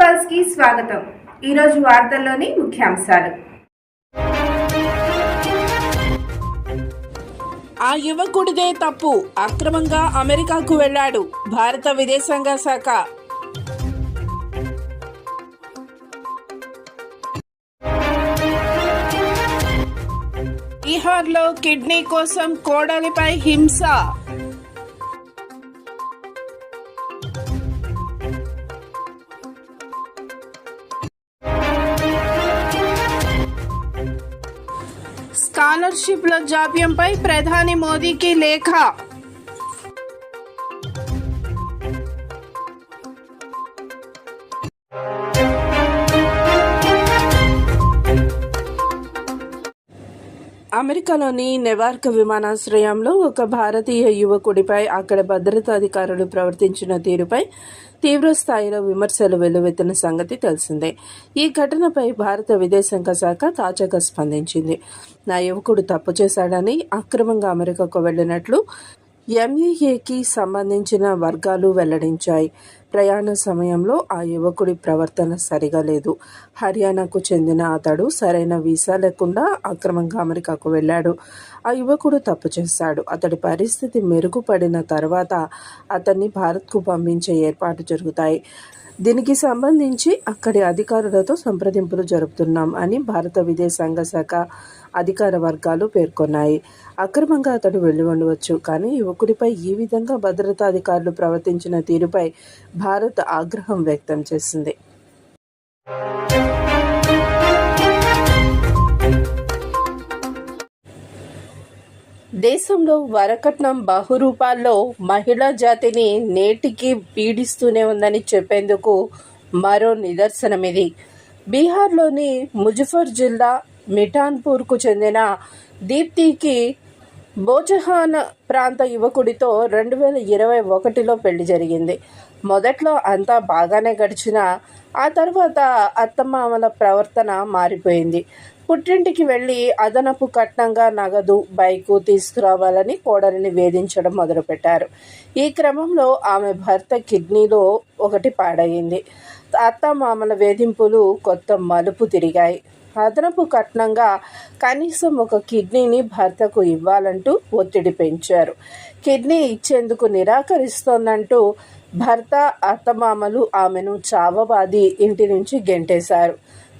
పల్స్కి స్వాగతం. ఈరోజు వార్తల్లోని ముఖ్యాంశాలు. ఆ యువకుడిదే తప్పు. అక్రమంగా అమెరికాకు వెళ్ళాడు. భారత విదేశాంగ శాఖ. బీహార్లో కిడ్నీ కోసం కోడలిపై హింస. స్కాలర్షిప్ల జాప్యంపై ప్రధాని మోదీకి లేఖ అమెరికాలోని నెవార్క్ విమానాశ్రయంలో ఒక భారతీయ యువకుడిపై అక్కడ భద్రతా అధికారులు ప్రవర్తించిన తీరుపై తీవ్రస్థాయిలో విమర్శలు వెల్లువెత్తిన సంగతి తెలిసిందే. ఈ ఘటనపై భారత విదేశాంగ శాఖ తాజాగా స్పందించింది. నా యువకుడు తప్పు చేశాడని అక్రమంగా అమెరికాకు వెళ్ళినట్లు ఎంఈఏకి సంబంధించిన వర్గాలు వెల్లడించాయి. ప్రయాణ సమయంలో ఆ యువకుడి ప్రవర్తన సరిగా లేదు. హర్యానాకు చెందిన అతడు సరైన వీసా లేకుండా అక్రమంగా అమెరికాకు వెళ్ళాడు. ఆ యువకుడు తప్పు చేశాడు. అతడి పరిస్థితి మెరుగుపడిన తర్వాత అతన్ని భారత్కు పంపించే ఏర్పాటు జరుగుతాయి. దీనికి సంబంధించి అక్కడి అధికారులతో సంప్రదింపులు జరుపుతున్నాం అని భారత విదేశాంగ శాఖ అధికార వర్గాలు పేర్కొన్నాయి. అక్రమంగా అతడు వెళ్ళి ఉండవచ్చు కానీ యువకుడిపై ఈ విధంగా భద్రతా అధికారులు ప్రవర్తించిన తీరుపై భారత్ ఆగ్రహం వ్యక్తం చేసింది. దేశంలో వరకట్నం బహురూపాల్లో మహిళా జాతిని నేటికి పీడిస్తూనే ఉందని చెప్పేందుకు మరో నిదర్శనం ఇది బీహార్లోని ముజఫర్ జిల్లా మిఠాన్పూర్కు చెందిన దీప్తికి బోజహాన్ ప్రాంత యువకుడితో రెండు వేల ఇరవై ఒకటిలో పెళ్ళి జరిగింది. మొదట్లో అంతా బాగానే గడిచిన ఆ తర్వాత అత్తమామల ప్రవర్తన మారిపోయింది. పుట్టింటికి వెళ్ళి అదనపు కట్నంగా నగదు బైకు తీసుకురావాలని కోడలిని వేధించడం మొదలుపెట్టారు. ఈ క్రమంలో ఆమె భర్త కిడ్నీలో ఒకటి పాడయింది అత్తమామల వేధింపులు కొత్త మలుపు తిరిగాయి. అదనపు కట్నంగా కనీసం ఒక కిడ్నీని భర్తకు ఇవ్వాలంటూ ఒత్తిడి పెంచారు. కిడ్నీ ఇచ్చేందుకు నిరాకరిస్తోందంటూ భర్త అత్తమామలు ఆమెను చావబాది ఇంటి నుంచి గెంటేశారు.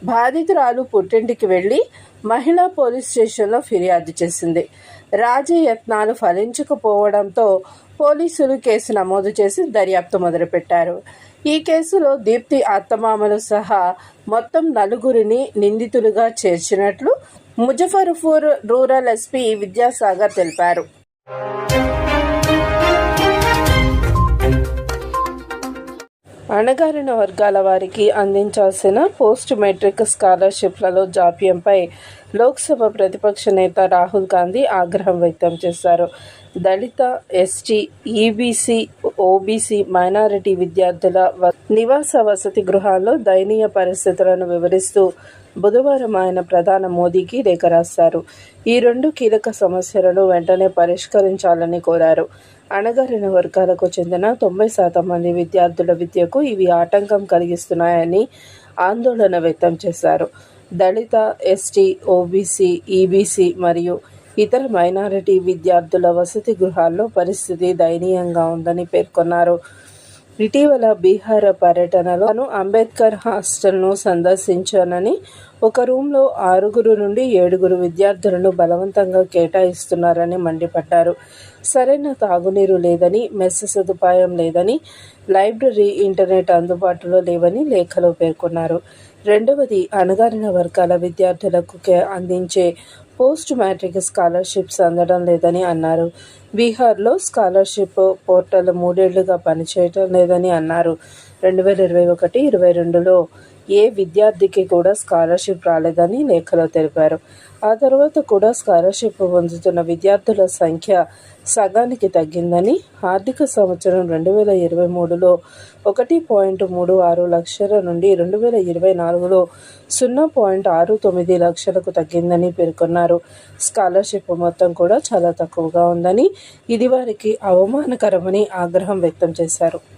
బాధితురాలు పుట్టింటికి వెళ్ళి మహిళా పోలీస్ స్టేషన్లో ఫిర్యాదు చేసింది. రాజయత్నాలు ఫలించకపోవడంతో పోలీసులు కేసు నమోదు చేసి దర్యాప్తు మొదలుపెట్టారు. ఈ కేసులో దీప్తి అత్తమామలు సహా మొత్తం నలుగురిని నిందితులుగా చేర్చినట్లు ముజఫర్పూర్ రూరల్ ఎస్పీ విద్యాసాగర్ తెలిపారు. అణగారిన వర్గాల వారికి అందించాల్సిన పోస్ట్ మెట్రిక్ స్కాలర్షిప్లలో జాప్యంపై లోక్సభ ప్రతిపక్ష నేత రాహుల్ గాంధీ ఆగ్రహం వ్యక్తం చేశారు. దళిత ఎస్టీ ఈబీసీ ఓబీసీ మైనారిటీ విద్యార్థుల నివాస వసతి గృహాల్లో దయనీయ పరిస్థితులను వివరిస్తూ బుధవారం ఆయన ప్రధాన మోదీకి లేఖ రాశారు ఈ రెండు కీలక సమస్యలను వెంటనే పరిష్కరించాలని కోరారు. అణగారిన వర్గాలకు చెందిన తొంభై శాతం మంది విద్యార్థుల విద్యకు ఇవి ఆటంకం కలిగిస్తున్నాయని ఆందోళన వ్యక్తం చేశారు. దళిత ఎస్టీ ఓబీసీ ఈబీసీ మరియు ఇతర మైనారిటీ విద్యార్థుల వసతి గృహాల్లో పరిస్థితి దయనీయంగా ఉందని పేర్కొన్నారు. ఇటీవల బీహార్ పర్యటనలో అంబేద్కర్ హాస్టల్ను సందర్శించానని ఒక రూమ్లో ఆరుగురు నుండి ఏడుగురు విద్యార్థులను బలవంతంగా కేటాయిస్తున్నారని మండిపడ్డారు. సరైన తాగునీరు లేదని మెస్ సదుపాయం లేదని లైబ్రరీ ఇంటర్నెట్ అందుబాటులో లేవని లేఖలో పేర్కొన్నారు. రెండవది అణగారిన వర్గాల విద్యార్థులకు అందించే పోస్ట్ మ్యాట్రిక్ స్కాలర్షిప్స్ అందడం లేదని అన్నారు. బీహార్లో స్కాలర్షిప్ పోర్టల్ మూడేళ్ళుగా పనిచేయటం లేదని అన్నారు. రెండు వేల ఇరవై ఒకటి ఇరవై రెండులో ఏ విద్యార్థికి కూడా స్కాలర్షిప్ రాలేదని లేఖలో తెలిపారు. ఆ తర్వాత కూడా స్కాలర్షిప్ పొందుతున్న విద్యార్థుల సంఖ్య సగానికి తగ్గిందని ఆర్థిక సంవత్సరం రెండు వేల ఇరవై మూడులో ఒకటి పాయింట్ మూడు ఆరు లక్షల నుండి రెండు వేల ఇరవై నాలుగులో సున్నా పాయింట్ ఆరు తొమ్మిది లక్షలకు తగ్గిందని పేర్కొన్నారు. స్కాలర్షిప్ మొత్తం కూడా చాలా తక్కువగా ఉందని ఇది వారికి అవమానకరమని ఆగ్రహం వ్యక్తం చేశారు.